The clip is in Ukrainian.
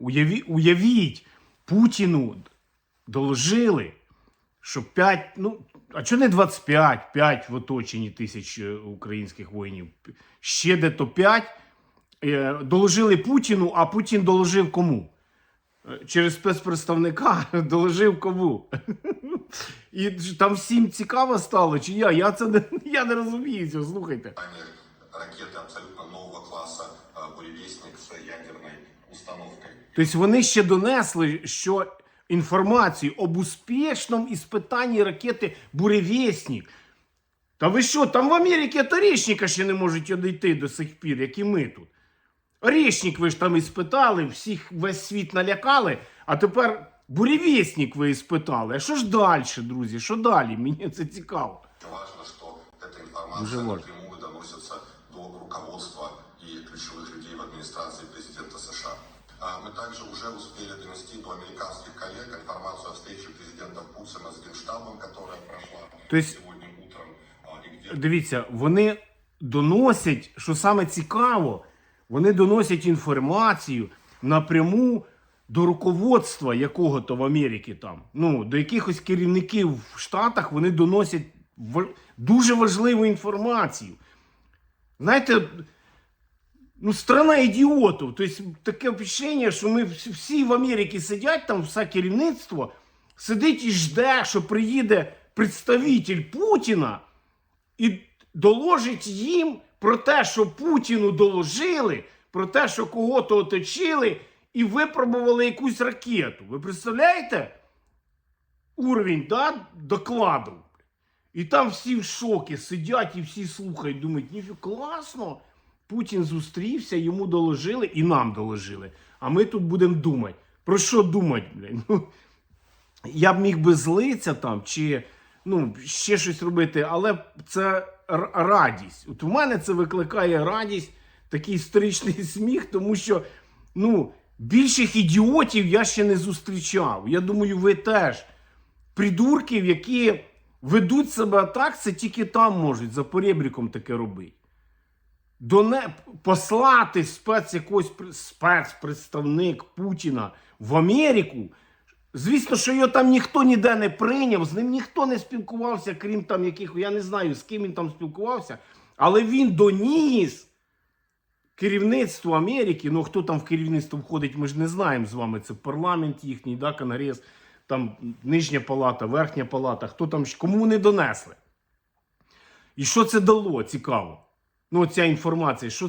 Уяві, уявіть, Путіну доложили, що 5, ну, а чого не 25, 5 в оточенні тисяч е, українських воїнів, ще де-то 5, е, доложили Путіну, а Путін доложив кому? Е, Через спецпредставника доложив кому? І там всім цікаво стало, чи я? Я це не, я не розумію цього, слухайте. ракеты абсолютно нового класса «Буревестник» с ядерной установкой. Тобто вони ще донесли, що інформацію об успішному іспитанні ракети Буревєснік. Та ви що, там в Америці от Орішника ще не можуть одійти до сих пір, як і ми тут. Орішник ви ж там іспитали, всіх весь світ налякали, а тепер Буревєснік ви іспитали. А що ж далі, друзі? Що далі? Мені це цікаво. Важно, что эта Уже информация важно. напрямую доносится до руководства и ключевых людей в администрации президента США. Мы также уже успели донести до американских коллег информацию о встрече президента Путина с Генштабом, которая прошла То есть- сегодня утром, где Дивіться, вони доносять, що саме цікаво, вони доносять інформацію напряму до руководства якого-то в Америці там. Ну, до якихось керівників в Штатах вони доносять дуже важливу інформацію. Знаєте, ну, страна ідіотів. Тобто таке впечатлення, що ми всі- в Америці сидять, там все керівництво сидить і жде, що приїде представитель Путіна і доложить їм про те, що Путіну доложили, про те, що кого-то оточили і випробували якусь ракету. Ви представляєте? Уровень да, докладу. І там всі в шокі сидять і всі слухають, думають, ні, класно. Путін зустрівся, йому доложили і нам доложили. А ми тут будемо думати. Про що думати, блядь? Ну, я б міг би злитися там чи ну, ще щось робити, але це радість. От у мене це викликає радість, такий історичний сміх, тому що ну, більших ідіотів я ще не зустрічав. Я думаю, ви теж. Придурків, які ведуть себе так, це тільки там можуть за поребріком таке робити. Доне... Послати спец якогось спецпредставник Путіна в Америку. Звісно, що його там ніхто ніде не прийняв, з ним ніхто не спілкувався, крім там яких, я не знаю, з ким він там спілкувався, але він доніс керівництво Америки. Ну, хто там в керівництво входить, ми ж не знаємо з вами. Це парламент їхній, да, Конгрес, там нижня палата, верхня палата, хто там, кому вони донесли. І що це дало? Цікаво. Ну, ця інформація, що це